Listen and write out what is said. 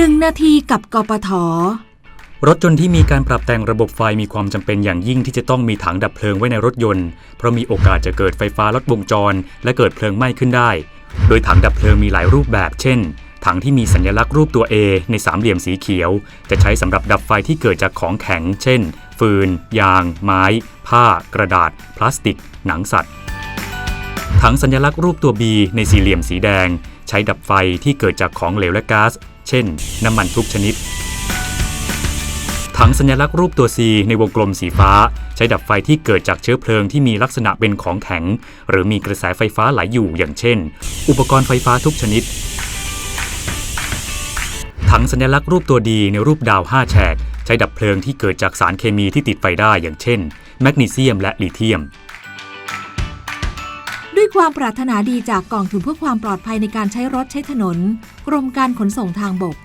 1 นาทีกับกปท รถยนต์ที่มีการปรับแต่งระบบไฟมีความจำเป็นอย่างยิ่งที่จะต้องมีถังดับเพลิงไว้ในรถยนต์ เพราะมีโอกาสจะเกิดไฟฟ้าลัดวงจร และเกิดเพลิงไหม้ขึ้นได้ โดยถังดับเพลิงมีหลายรูปแบบ เช่น ถังที่มีสัญลักษณ์รูปตัว A ในสามเหลี่ยมสีเขียว จะใช้สำหรับดับไฟที่เกิดจากของแข็ง เช่น ฟืน ยาง ไม้ ผ้า กระดาษ พลาสติก หนังสัตว์ถังสัญลักษณ์รูปตัว B ในสี่เหลี่ยมสีแดง ใช้ดับไฟที่เกิดจากของเหลวและก๊าซ เช่น น้ำมันทุกชนิด ถังสัญลักษณ์รูปตัว C ในวงกลมสีฟ้า ใช้ดับไฟที่เกิดจากเชื้อเพลิงที่มีลักษณะเป็นของแข็ง หรือมีกระแสไฟฟ้าไหลอยู่อย่างเช่น อุปกรณ์ไฟฟ้าทุกชนิด ถังสัญลักษณ์รูปตัวดีในรูปดาว 5 แฉก ใช้ดับเพลิงที่เกิดจากสารเคมีที่ติดไฟได้อย่างเช่น แมกนีเซียมและลิเธียม ด้วยความปรารถนาดีจากกองทุนเพื่อความปลอดภัยในการใช้รถใช้ถนน กรมการขนส่งทางบก